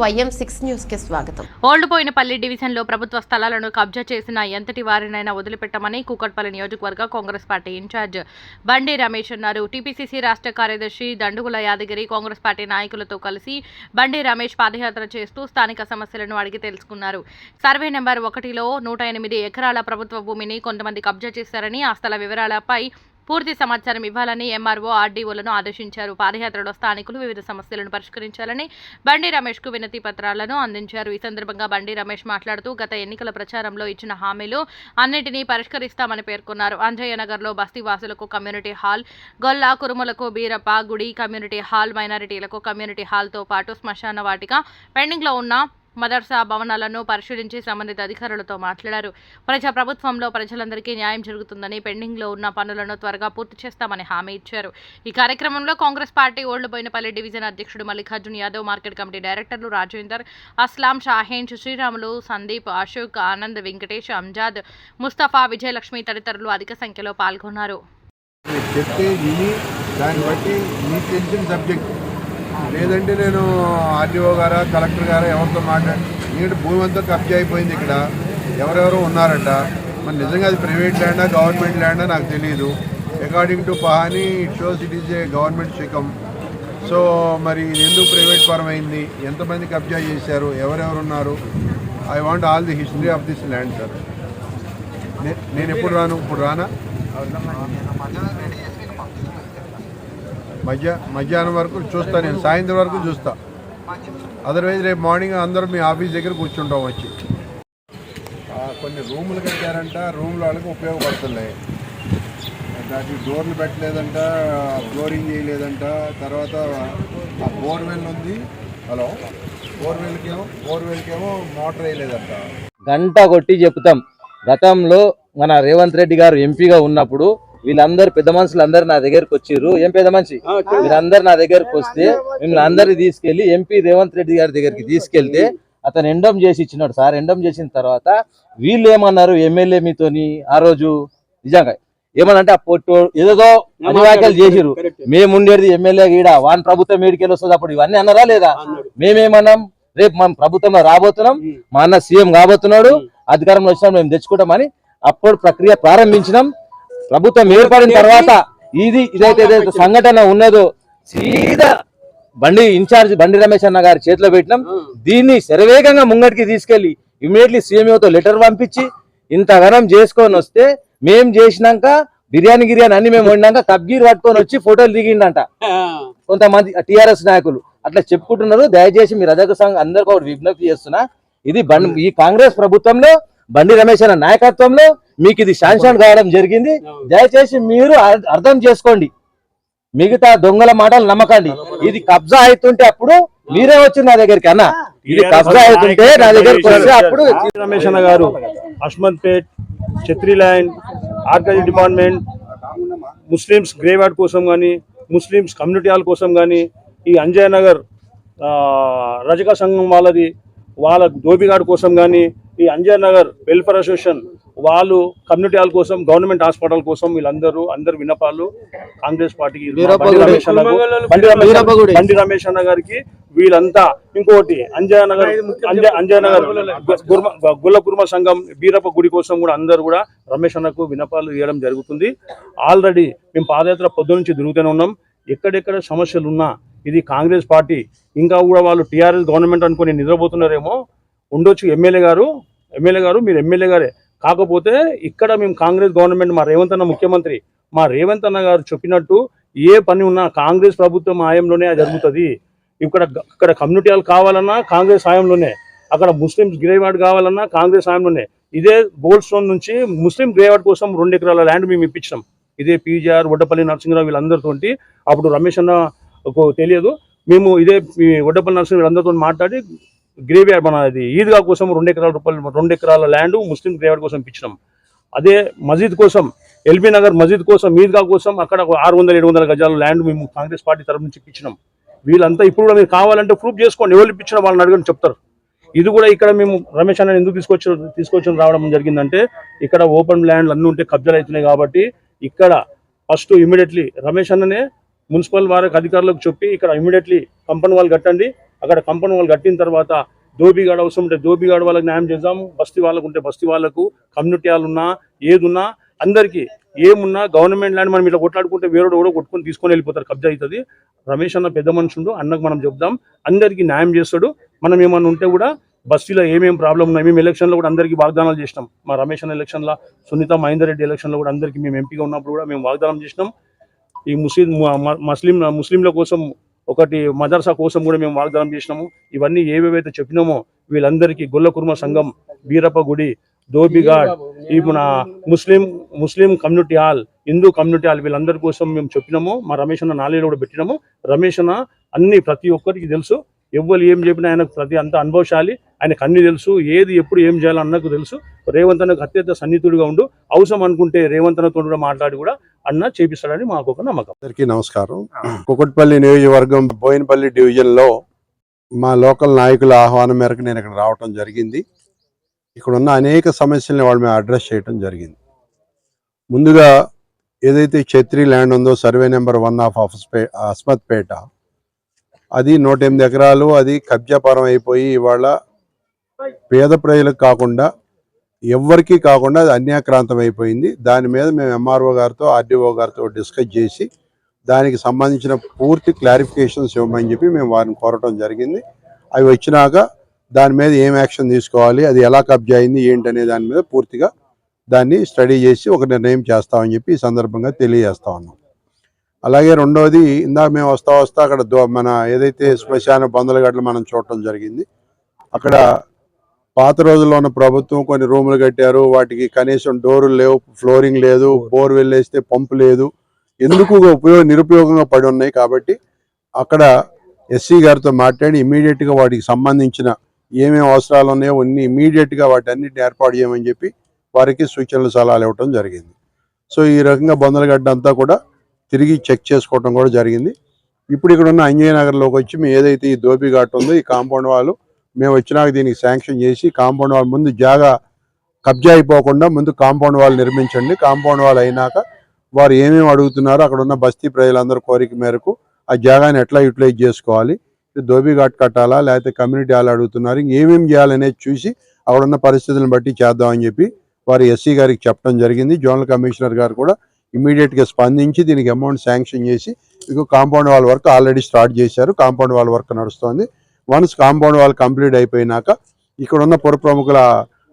YM six న్యూస్కి స్వాగతం ఓల్డ్పోయినపల్లి డివిజన్లో ప్రభుత్వ స్థలాలను కబ్జా చేసిన ఎంతటి వారినైనా వదిలిపెట్టమని కూకట్పల్లి నియోజకవర్గ కాంగ్రెస్ పార్టీ ఇన్ఛార్జ్ బండి రమేష్ అన్నారు. టీపీసీసీ రాష్ట్ర కార్యదర్శి దండుగుల యాదగిరి కాంగ్రెస్ పార్టీ నాయకులతో కలిసి బండి రమేష్ పాదయాత్ర చేస్తూ స్థానిక సమస్యలను అడిగి తెలుసుకున్నారు. సర్వే నెంబర్ ఒకటిలో నూట ఎనిమిది ఎకరాల ప్రభుత్వ భూమిని కొంతమంది కబ్జా చేశారని ఆ స్థల వివరాలపై పూర్తి సమాచారం ఇవ్వాలని ఎంఆర్ఓ ఆర్డీఓలను ఆదేశించారు. పాదయాత్రలో స్థానికులు వివిధ సమస్యలను పరిష్కరించాలని బండి రమేష్కు వినతి పత్రాలను అందించారు. ఈ సందర్భంగా బండి రమేష్ మాట్లాడుతూ గత ఎన్నికల ప్రచారంలో ఇచ్చిన హామీలు అన్నిటినీ పరిష్కరిస్తామని పేర్కొన్నారు. అంజయ్యనగర్లో బస్తీవాసులకు కమ్యూనిటీ హాల్ గొల్ల కురుమలకు బీరప్ప గుడి కమ్యూనిటీ హాల్ మైనారిటీలకు కమ్యూనిటీ హాల్తో పాటు శ్మశాన వాటిక పెండింగ్లో ఉన్న మదర్సా భవనాలను పరిశీలించి సంబంధిత అధికారులతో మాట్లాడారు. ప్రజా ప్రభుత్వంలో ప్రజలందరికీ న్యాయం జరుగుతుందని పెండింగ్లో ఉన్న పనులను త్వరగా పూర్తి చేస్తామని హామీ ఇచ్చారు. ఈ కార్యక్రమంలో కాంగ్రెస్ పార్టీ ఓల్డ్బోయినపల్లి డివిజన్ అధ్యక్షుడు మల్లికార్జున్ యాదవ్ మార్కెట్ కమిటీ డైరెక్టర్లు రాజేందర్ అస్లాం షాహేన్ శ్రీరాములు సందీప్ అశోక్ ఆనంద్ వెంకటేష్ అంజాద్ ముస్తఫా విజయలక్ష్మి తదితరులు అధిక సంఖ్యలో పాల్గొన్నారు. చెప్తే విని దాన్ని బట్టి మీకు తెలిసిన సబ్జెక్ట్. లేదంటే నేను ఆర్డీఓ గారా కలెక్టర్ గారా ఎవరితో మాట్లాడి ఎందుకంటే భూమి అంతా కబ్జా అయిపోయింది ఇక్కడ. ఎవరెవరో ఉన్నారట. మరి నిజంగా అది ప్రైవేట్ ల్యాండా గవర్నమెంట్ ల్యాండా నాకు తెలియదు according to పహాని it shows it is a government శిఖం so మరి ఇది ఎందుకు ప్రైవేట్ పరమైంది ఎంతమంది కబ్జా చేశారు? ఎవరెవరు ఉన్నారు? I want all the history of this land sir నేను ఎప్పుడు రాను? ఇప్పుడు రానా? మధ్య మధ్యాహ్నం వరకు చూస్తా నేను సాయంత్రం వరకు చూస్తా. అదర్వైజ్ రేపు మార్నింగ్ అందరూ మీ ఆఫీస్ దగ్గర కూర్చుంటాం వచ్చి. ఆ, కొన్ని రూములు కట్టారంట రూమ్ల వాళ్ళకి ఉపయోగపడుతున్నాయి. దానికి డోర్లు పెట్టలేదంట ఫ్లోరింగ్ చేయలేదంట. తర్వాత ఆ బోర్వెల్ ఉంది. హలో? బోర్వెల్కేమో బోర్వెల్కేమో మోటార్ వేయలేదంట. గంట కొట్టి చెప్తాం. గతంలో మన రేవంత్ రెడ్డి గారు ఎంపీగా ఉన్నప్పుడు వీళ్ళందరూ పెద్ద మనుషులు అందరు నా దగ్గరకు వచ్చిర్రు. ఏం పెద్ద మనిషి? వీళ్ళందరూ నా దగ్గరకు వస్తే మిమ్మల్ని అందరినీ తీసుకెళ్ళి ఎంపీ రేవంత్ రెడ్డి గారి దగ్గరికి తీసుకెళ్తే అతను ఎండమ్ చేసి ఇచ్చినాడు సార్. ఎండమ్ చేసిన తర్వాత వీళ్ళు ఏమన్నారు? ఎమ్మెల్యే మీతోని ఆ రోజు నిజంగా ఏమనంటే ఆ పొట్టు ఏదో అన్ని వ్యాఖ్యలు చేసిరు మేము ఉండేది ఎమ్మెల్యే గీడ వాన్ ప్రభుత్వం ఏడికెళ్ళి వస్తుంది అప్పుడు. ఇవన్నీ అన్నారా లేదా? మేమేమన్నాం? రేపు మనం ప్రభుత్వంలో రాబోతున్నాం. మా అన్న సీఎం కాబోతున్నాడు. అధికారంలో వచ్చినా. మేము తెచ్చుకుంటామని అప్పుడు ప్రక్రియ ప్రారంభించినాం. ప్రభుత్వం ఏర్పడిన తర్వాత ఇది ఇదైతే ఏదైతే సంఘటన ఉన్నదో సీదా బండి ఇన్ఛార్జ్ బండి రమేష్ అన్న గారి చేతిలో పెట్టినాం. దీన్ని శరవేగంగా ముంగటికి తీసుకెళ్ళి ఇమీడియట్లీ సీఎంఓతో లెటర్ పంపించి ఇంతగానం చేసుకొని వస్తే మేం చేసినాక బిర్యానీ గిర్యానీ అన్ని మేము వండినాక కబ్గీర్ పట్టుకొని వచ్చి ఫోటోలు దిగిండంట. కొంతమంది టిఆర్ఎస్ నాయకులు అట్లా చెప్పుకుంటున్నారు. దయచేసి మీరు అదొక సంఘం అందరికీ ఒకటి విజ్ఞప్తి చేస్తున్నా. ఇది బండి ఈ కాంగ్రెస్ ప్రభుత్వంలో బండి రమేష్ అన్న నాయకత్వంలో మీకు ఇది శాంక్షన్ కావడం జరిగింది. దయచేసి మీరు అర్- అర్థం చేసుకోండి. మిగతా దొంగల మాటలు నమ్మకండి. ఇది కబ్జా అవుతుంటే అప్పుడు మీరే వచ్చి నా దగ్గరికి అన్న. ఇది కబ్జా అవుతుంటే నా దగ్గరికి వస్తే అప్పుడు రమేష్ అన్న గారు అస్మద్ పేట్ ఛత్రి లైన్ ఆర్కరీ డిపార్ట్మెంట్ ముస్లిమ్స్ గ్రేవార్డ్ కోసం కానీ ముస్లిమ్స్ కమ్యూనిటీ హాల్ కోసం కానీ ఈ అంజయ్ నగర్ ఆ, రజక సంఘం వాళ్ళది వాళ్ళ దోబిగాడ్ కోసం కానీ ఈ అంజయ్ నగర్ వెల్ఫేర్ అసోసియేషన్ వాళ్ళు కమ్యూనిటీ హాల్ కోసం గవర్నమెంట్ హాస్పిటల్ కోసం వీళ్ళందరూ అందరు విన్నపాలు. కాంగ్రెస్ పార్టీకి బండి రమేష్ అన్న- గారికి వీళ్ళంతా ఇంకోటి అంజయ్ నగర్ అంజయ్ అంజయ్ నగర్ గుర్మ గుల్ల కుర్మ సంఘం బీరప్ప గుడి కోసం కూడా అందరూ కూడా రమేష్ అన్నకు వినపాలు ఇవ్వడం జరుగుతుంది. ఆల్రెడీ మేము పాదయాత్ర పొద్దు నుంచి తిరుగుతూనే ఉన్నాం. ఎక్కడెక్కడ సమస్యలు ఉన్నా ఇది కాంగ్రెస్ పార్టీ. ఇంకా కూడా వాళ్ళు టీఆర్ఎస్ గవర్నమెంట్ అనుకుని నిద్రపోతున్నారేమో. ఉండొచ్చు ఎమ్మెల్యే గారు. ఎమ్మెల్యే గారు మీరు ఎమ్మెల్యే గారే. కాకపోతే ఇక్కడ మేము కాంగ్రెస్ గవర్నమెంట్ మా రేవంత్ అన్న ముఖ్యమంత్రి మా రేవంత్ అన్న గారు చెప్పినట్టు ఏ పని ఉన్నా కాంగ్రెస్ ప్రభుత్వం హాయంలోనే అది జరుగుతుంది. ఇక్కడ ఇక్కడ కమ్యూనిటీ వాళ్ళు కావాలన్నా కాంగ్రెస్ హాయంలోనే అక్కడ ముస్లిమ్స్ గ్రేవార్డ్ కావాలన్నా కాంగ్రెస్ హాయంలోనే ఇదే గోల్డ్ స్టోన్ నుంచి ముస్లిం గ్రేవార్డ్ కోసం రెండు ఎకరాల ల్యాండ్ మేము ఇప్పించాం ఇదే పీజీఆర్ వడ్డపల్లి నరసింహరావు వీళ్ళందరితోటి. అప్పుడు రమేష్ అన్న తెలియదు. మేము ఇదే వడ్డపల్లి నరసింహ వీళ్ళందరితో మాట్లాడి గ్రేవ్యార్డ్ మన అది ఈద్గా కోసం రెండు ఎకరాల రూపాయలు రెండు ఎకరాల ల్యాండ్ ముస్లిం గ్రేవ్యార్డ్ కోసం ఇప్పించినాం. అదే మసీద్ కోసం ఎల్బీ నగర్ మసీద్ కోసం ఈద్గా కోసం అక్కడ ఒక ఆరు వందల ఏడు వందల గజాల ల్యాండ్ మేము కాంగ్రెస్ పార్టీ తరఫు నుంచి ఇప్పించినాం. వీళ్ళంతా ఇప్పుడు కూడా మీరు కావాలంటే ప్రూఫ్ చేసుకోండి. ఎవరు ఇప్పించిన వాళ్ళని అడగని చెప్తారు. ఇది కూడా ఇక్కడ మేము రమేష్ అన్న ఎందుకు తీసుకొచ్చి తీసుకొచ్చి రావడం జరిగిందంటే ఇక్కడ ఓపెన్ ల్యాండ్లు అన్నీ ఉంటే కబ్జాలు అవుతున్నాయి కాబట్టి ఇక్కడ ఫస్ట్ ఇమీడియట్లీ రమేష్ అన్ననే మున్సిపల్ వారికి అధికారులకు చెప్పి ఇక్కడ ఇమీడియట్లీ కంపెనీ వాళ్ళు కట్టండి. అక్కడ కంపౌండ్ వాళ్ళు కట్టిన తర్వాత దోబిగాడ అవసరం ఉంటే దోబిగాడ వాళ్ళకి న్యాయం చేద్దాం బస్తీ వాళ్ళకు ఉంటే బస్తీ వాళ్ళకు కమ్యూనిటీ వాళ్ళు ఉన్నా ఏదున్నా అందరికీ ఏమున్నా గవర్నమెంట్ ల్యాండ్ మనం ఇట్లా కొట్లాడుకుంటే వేరే కూడా కొట్టుకొని తీసుకొని వెళ్ళిపోతారు కబ్జా అవుతుంది. రమేష్ అన్న పెద్ద మనుషుడు అన్నకు మనం చెప్దాం. అందరికీ న్యాయం చేస్తాడు. మనం ఏమన్నా ఉంటే కూడా బస్తీలో ఏమేమి ప్రాబ్లం ఉన్నాయి మేము ఎలక్షన్లో కూడా అందరికీ వాగ్దానాలు చేసినాం. మా రమేష్ అన్న ఎలక్షన్లో సునీత మహేందర్ రెడ్డి ఎలక్షన్లో కూడా అందరికీ మేము ఎంపీగా ఉన్నప్పుడు కూడా మేము వాగ్దానం చేసినాం. ఈ ముస్లిం ముస్లిం ముస్లింల కోసం ఒకటి మదర్సా కోసం కూడా మేము వాగ్దానం చేసినాము. ఇవన్నీ ఏవేవైతే చెప్పినామో వీళ్ళందరికీ గొల్ల కుర్మ సంఘం బీరప్ప గుడి దోబిగాడ్ ఈ మన Muslim Muslim community hall Hindu community hall వీళ్ళందరి కోసం మేము చెప్పినాము. మా రమేష్ అన్న నాలుగులో కూడా పెట్టినాము. రమేష్ అన్న అన్ని ప్రతి ఒక్కరికి తెలుసు. ఎవ్వరు ఏం చెప్పినా ఆయనకు ప్రతి అంత అనుభవశాలి. ఆయనకు అన్ని తెలుసు ఏది ఎప్పుడు ఏం చేయాలో అన్నకు తెలుసు. రేవంత్ అన్నకు అత్యంత సన్నిహితుడిగా ఉండు. అవసరం అనుకుంటే రేవంత్ అన్నతో కూడా మాట్లాడి కూడా అన్న చేపిస్తాడని మాకు ఒక నమ్మకం. అందరికీ నమస్కారం. కుకట్పల్లి నియోజకవర్గం బోయినపల్లి డివిజన్లో మా లోకల్ నాయకుల ఆహ్వానం మేరకు నేను ఇక్కడ రావటం జరిగింది. ఇక్కడ ఉన్న అనేక సమస్యల్ని వాళ్ళు మేము అడ్రస్ చేయటం జరిగింది. ముందుగా ఏదైతే ఛత్రి ల్యాండ్ ఉందో survey number one of Asmatpeta అది నూట ఎనిమిది ఎకరాలు అది కబ్జాపరం అయిపోయి ఇవాళ పేద ప్రజలకు కాకుండా ఎవ్వరికీ కాకుండా అది అన్యాక్రాంతం అయిపోయింది. దాని మీద మేము ఎంఆర్ఓ గారితో ఆర్డీఓ గారితో డిస్కస్ చేసి దానికి సంబంధించిన పూర్తి క్లారిఫికేషన్స్ ఇవ్వమని చెప్పి మేము వారిని కోరటం జరిగింది. అవి వచ్చినాక దాని మీద ఏం యాక్షన్ తీసుకోవాలి అది ఎలా కబ్జా అయింది ఏంటనే దాని మీద పూర్తిగా దాన్ని స్టడీ చేసి ఒక నిర్ణయం చేస్తామని చెప్పి ఈ సందర్భంగా తెలియజేస్తా ఉన్నాం. అలాగే రెండవది ఇందాక మేము వస్తా వస్తా అక్కడ మన ఏదైతే శ్మశాన బందులగడ్డలు మనం చూడటం జరిగింది అక్కడ పాత రోజుల్లో ఉన్న ప్రభుత్వం కొన్ని రూములు కట్టారు వాటికి కనీసం డోర్లు లేవు ఫ్లోరింగ్ లేదు బోర్ వెళ్ళేస్తే పంపు లేదు ఎందుకు ఉపయోగ నిరుపయోగంగా పడి ఉన్నాయి కాబట్టి అక్కడ ఎస్సీ గారితో మాట్లాడి ఇమీడియట్గా వాటికి సంబంధించిన ఏమేమి అవసరాలు ఉన్నాయో అన్ని ఇమీడియట్గా గా వాటి ఏర్పాటు చేయమని చెప్పి వారికి సూచనలు సలహాలు ఇవ్వటం జరిగింది. సో ఈ రకంగా బొందలగడ్డ అంతా కూడా తిరిగి చెక్ చేసుకోవటం కూడా జరిగింది. ఇప్పుడు ఇక్కడ ఉన్న అంజయ్య నగర్లోకి వచ్చి మేము ఏదైతే ఈ దోపి ఘాట్ ఉందో ఈ కాంపౌండ్ వాళ్ళు మేము వచ్చినాక దీనికి శాంక్షన్ చేసి కాంపౌండ్ వాల్ ముందు జాగా కబ్జా అయిపోకుండా ముందు కాంపౌండ్ వాల్ నిర్మించండి. కాంపౌండ్ వాల్ అయినాక వారు ఏమేమి అడుగుతున్నారో అక్కడ ఉన్న బస్తీ ప్రజలందరూ కోరిక మేరకు ఆ జాగాని ఎట్లా యూటిలైజ్ చేసుకోవాలి దోబీ ఘాట్ కట్టాలా లేకపోతే కమ్యూనిటీ వాళ్ళు అడుగుతున్నారు ఇంకేమేమి చేయాలనేది చూసి అక్కడ ఉన్న పరిస్థితులను బట్టి చేద్దామని చెప్పి వారు ఎస్సీ గారికి చెప్పడం జరిగింది. జోనల్ కమిషనర్ గారు కూడా ఇమీడియట్గా స్పందించి దీనికి అమౌంట్ శాంక్షన్ చేసి ఇక compound wall work already start చేశారు. కాంపౌండ్ వాల్ వర్క్ నడుస్తోంది. వన్స్ కాంపౌండ్ వాల్ కంప్లీట్ అయిపోయినాక ఇక్కడ ఉన్న పుర ప్రముఖుల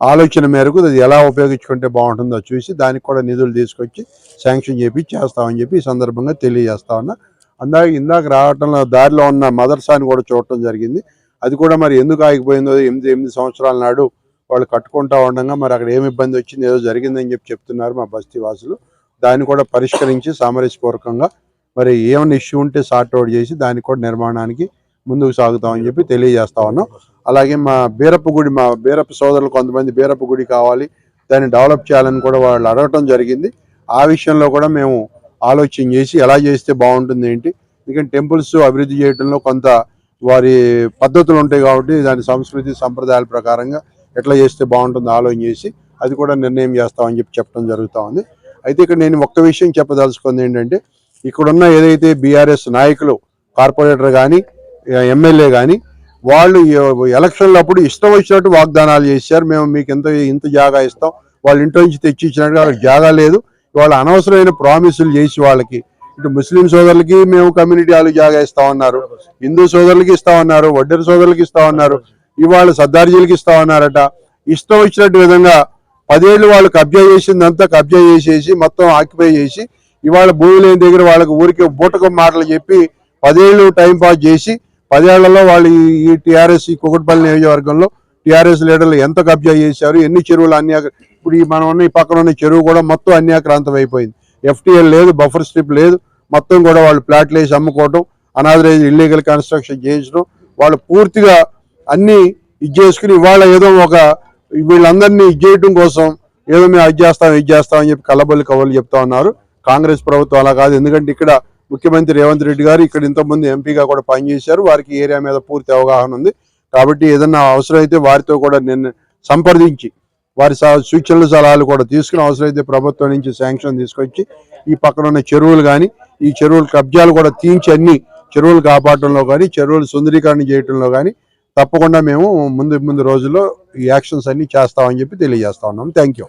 ఆలోచన మేరకు అది ఎలా ఉపయోగించుకుంటే బాగుంటుందో చూసి దానికి కూడా నిధులు తీసుకొచ్చి శాంక్షన్ చేపి చేస్తామని చెప్పి ఈ సందర్భంగా తెలియజేస్తా ఉన్నా. అందాక ఇందాక రావటంలో దారిలో ఉన్న మదర్సాని కూడా చూడటం జరిగింది. అది కూడా మరి ఎందుకు ఆగిపోయిందో ఎనిమిది ఎనిమిది సంవత్సరాల నాడు వాళ్ళు కట్టుకుంటా ఉండగా మరి అక్కడ ఏమి ఇబ్బంది వచ్చింది ఏదో జరిగిందని చెప్పి చెప్తున్నారు మా బస్తీ వాసులు. దాన్ని కూడా పరిష్కరించి సామరస్యపూర్వకంగా మరి ఏమైనా ఇష్యూ ఉంటే సార్ట్ అవుట్ చేసి దాన్ని కూడా నిర్మాణానికి ముందుకు సాగుతామని చెప్పి తెలియజేస్తా ఉన్నాం. అలాగే మా బీరప్ప గుడి మా బీరప్ప సోదరులు కొంతమంది బీరప్ప గుడి కావాలి దాన్ని డెవలప్ చేయాలని కూడా వాళ్ళు అడగటం జరిగింది. ఆ విషయంలో కూడా మేము ఆలోచన చేసి ఎలా చేస్తే బాగుంటుంది ఏంటి? ఎందుకంటే టెంపుల్స్ అభివృద్ధి చేయడంలో కొంత వారి పద్ధతులు ఉంటాయి కాబట్టి దాని సంస్కృతి సంప్రదాయాల ప్రకారంగా ఎట్లా చేస్తే బాగుంటుందో ఆలోచన చేసి అది కూడా నిర్ణయం చేస్తామని చెప్పి చెప్పడం జరుగుతూ ఉంది. అయితే ఇక్కడ నేను ఒక్క విషయం చెప్పదలుచుకుంది ఏంటంటే ఇక్కడున్న ఏదైతే బీఆర్ఎస్ నాయకులు కార్పొరేటర్ కానీ ఎమ్మెల్యే కానీ వాళ్ళు ఎలక్షన్లప్పుడు ఇష్టం వచ్చినట్టు వాగ్దానాలు చేశారు. మేము మీకు ఇంత ఇంత జాగా ఇస్తాం. వాళ్ళ ఇంట్లో నుంచి తెచ్చి ఇచ్చినట్టు వాళ్ళకి జాగా లేదు. వాళ్ళ అనవసరమైన ప్రామిసులు చేసి వాళ్ళకి ఇటు ముస్లిం సోదరులకి మేము కమ్యూనిటీ హాల్ జాగా ఇస్తామన్నారు హిందూ సోదరులకి ఇస్తామన్నారు వడ్డెర సోదరులకి ఇస్తామన్నారు ఇవాళ సర్దార్జీలకి ఇస్తామన్నారట ఇష్టం వచ్చినట్టు విధంగా పదేళ్ళు వాళ్ళు కబ్జా చేసిందంతా కబ్జా చేసేసి మొత్తం ఆక్యుపై చేసి ఇవాళ భూమి లేని దగ్గర వాళ్ళకి ఊరికి బూటకం మాటలు చెప్పి పదేళ్ళు టైం పాస్ చేసి పదేళ్ళలో వాళ్ళు ఈ- టీఆర్ఎస్ ఈ కుకట్పల్లి నియోజకవర్గంలో టీఆర్ఎస్ లీడర్లు ఎంత కబ్జా చేశారు ఎన్ని చెరువులు అన్యా ఇప్పుడు ఈ మనం ఉన్న ఈ పక్కన ఉన్న చెరువు కూడా మొత్తం అన్యాక్రాంతం అయిపోయింది. ఎఫ్టీఎల్ లేదు బఫర్ స్ట్రిప్ లేదు మొత్తం కూడా వాళ్ళు ప్లాట్లు వేసి అమ్ముకోవటం అనాథరైజ్ ఇల్లీగల్ కన్స్ట్రక్షన్ చేయించడం వాళ్ళు పూర్తిగా అన్ని ఇది చేసుకుని ఇవాళ ఏదో ఒక వీళ్ళందరినీ చేయటం కోసం ఏదో మేము అది చేస్తాం ఇది చేస్తాం అని చెప్పి కలబల్లి కవర్లు చెప్తా ఉన్నారు. కాంగ్రెస్ ప్రభుత్వం అలా కాదు. ఎందుకంటే ఇక్కడ ముఖ్యమంత్రి రేవంత్ రెడ్డి గారు ఇక్కడ ఇంతకుముందు ఎంపీగా కూడా పనిచేశారు. వారికి ఏరియా మీద పూర్తి అవగాహన ఉంది. కాబట్టి ఏదన్నా అవసరమైతే వారితో కూడా నిన్న సంప్రదించి వారి సూచనలు సలహాలు కూడా తీసుకుని అవసరమైతే ప్రభుత్వం నుంచి శాంక్షన్ తీసుకొచ్చి ఈ పక్కన ఉన్న చెరువులు కానీ ఈ చెరువుల కబ్జాలు కూడా తీయించి అన్ని చెరువులు కాపాడటంలో కానీ చెరువులు సుందరీకరణ చేయటంలో కానీ తప్పకుండా మేము ముందు ముందు రోజుల్లో ఈ యాక్షన్స్ అన్ని చేస్తామని చెప్పి తెలియజేస్తా ఉన్నాం. Thank you